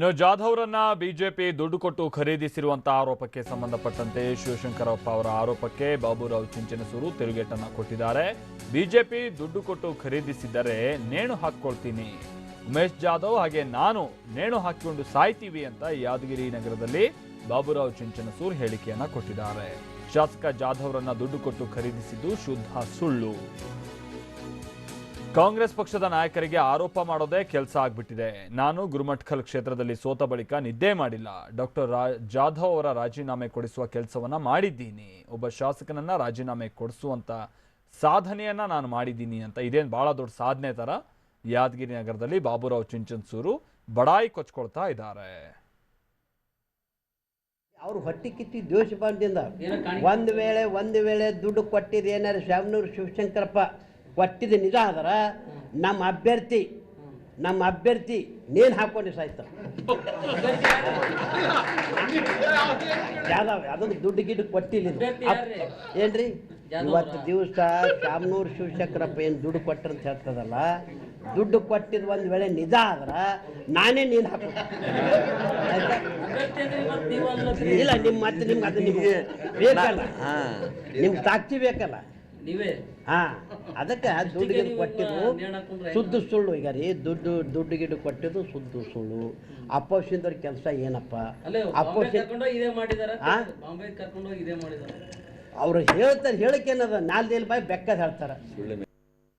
ಇನ್ನು ಜಾಧವ್ರನ್ನ ಬಿಜೆಪಿ ದುಡ್ಡು ಕೊಟ್ಟು ಖರೀದಿಸಿರುವಂತಹ ಆರೋಪಕ್ಕೆ ಸಂಬಂಧಪಟ್ಟಂತೆ ಶಿವಶಂಕರಪ್ಪ ಅವರ ಆರೋಪಕ್ಕೆ ಬಾಬುರಾವ್ ಚಿಂಚನಸೂರು ತಿರುಗೇಟನ್ನ ಕೊಟ್ಟಿದ್ದಾರೆ. ಬಿಜೆಪಿ ದುಡ್ಡು ಕೊಟ್ಟು ಖರೀದಿಸಿದರೆ ನೇಣು ಹಾಕ್ಕೊಳ್ತೀನಿ. ಉಮೇಶ್ ಜಾಧವ್ ಹಾಗೆ ನಾನು ನೇಣು ಹಾಕಿಕೊಂಡು ಸಾಯ್ತೀವಿ ಅಂತ ಯಾದಗಿರಿ ನಗರದಲ್ಲಿ ಬಾಬುರಾವ್ ಚಿಂಚನಸೂರು ಹೇಳಿಕೆಯನ್ನ ಕೊಟ್ಟಿದ್ದಾರೆ. ಶಾಸಕ ಜಾಧವ್ರನ್ನ ದುಡ್ಡು ಕೊಟ್ಟು ಖರೀದಿಸಿದ್ದು ಶುದ್ಧ ಸುಳ್ಳು. ಕಾಂಗ್ರೆಸ್ ಪಕ್ಷದ ನಾಯಕರಿಗೆ ಆರೋಪ ಮಾಡೋದೇ ಕೆಲಸ ಆಗ್ಬಿಟ್ಟಿದೆ. ನಾನು ಗುರುಮಠಕಲ್ ಕ್ಷೇತ್ರದಲ್ಲಿ ಸೋತ ಬಳಿಕ ನಿದ್ದೆ ಮಾಡಿಲ್ಲ. ಡಾಕ್ಟರ್ ಜಾಧವ್ ಅವರ ರಾಜೀನಾಮೆ ಕೊಡಿಸುವ ಕೆಲಸವನ್ನ ಮಾಡಿದ್ದೀನಿ. ಒಬ್ಬ ಶಾಸಕನನ್ನ ರಾಜೀನಾಮೆ ಕೊಡಿಸುವಂತ ಸಾಧನೆಯನ್ನ ನಾನು ಮಾಡಿದ್ದೀನಿ ಅಂತ. ಇದೇನು ಬಹಳ ದೊಡ್ಡ ಸಾಧನೆ ತರ? ಯಾದಗಿರಿ ನಗರದಲ್ಲಿ ಬಾಬುರಾವ್ ಚಿಂಚನ್ಸೂರು ಬಡಾಯಿ ಕೊಚ್ಕೊಳ್ತಾ ಇದ್ದಾರೆ. ಅವ್ರು ಹೊಟ್ಟೆ ಕಿತ್ತಿ ದ್ವೇಷ ಬಂದಿಂದ ಒಂದು ವೇಳೆ ಒಂದು ವೇಳೆ ದುಡ್ಡು ಕೊಟ್ಟಿದ್ದು ಏನಾರು ಶಾಮನೂರು ಶಿವಶಂಕರಪ್ಪ ಕೊಟ್ಟಿದ್ದು ನಿಜ ಆದ್ರೆ ನಮ್ಮ ಅಭ್ಯರ್ಥಿ ನಮ್ಮ ಅಭ್ಯರ್ಥಿ ನೀನು ಹಾಕೊಂಡು ಸಾಯ್ತಾರೆ ಯಾವ್ದಾವ ಅದೊಂದು ದುಡ್ಡು ಗಿಡ್ಡು ಕೊಟ್ಟಿಲ್ಲ ಏನ್ರಿ? ಇವತ್ತು ದಿವಸ ಶಾಮನೂರು ಶಿವಶಂಕರಪ್ಪ ಏನು ದುಡ್ಡು ಕೊಟ್ಟರು ಅಂತ ಹೇಳ್ತದಲ್ಲ ದುಡ್ಡು ಕೊಟ್ಟಿದ್ದು ಒಂದು ವೇಳೆ ನಿಜ ಆದ್ರೆ ನಾನೇ ನೀನು ಹಾಕೋ ಇಲ್ಲ ನಿಮ್ಮ ಮತ್ತೆ ನಿಮ್ಗೆ ಅದು ನಿಮಗೆ ಬೇಕಲ್ಲ. ನಿಮ್ಗೆ ಸಾಕ್ಷಿ ಬೇಕಲ್ಲ. ನೀವೇ? ಹಾ ಅದಕ್ಕೆ ದುಡ್ಡು ಗಿಡ್ಡು ಕೊಟ್ಟಿದ್ದು ಸುದ್ದು ಸುಳ್ಳು. ಈಗ ರೀ ದುಡ್ಡು ದುಡ್ಡು ಗಿಡ್ಡು ಕೊಟ್ಟಿದ್ದು ಸುದ್ದು ಸುಳ್ಳು. ಅಪೋಷಿಂದವ್ರ ಕೆಲಸ ಏನಪ್ಪ? ಮಾಡಿದಾರ ಅವ್ರು ಹೇಳ್ತಾರೆ ಹೇಳಕ್ಕೆ ಏನದ? ನಾಲ್ದೇಲ್ ಬಾಯಿ ಬೆಕ್ಕದ ಹೇಳ್ತಾರೆ.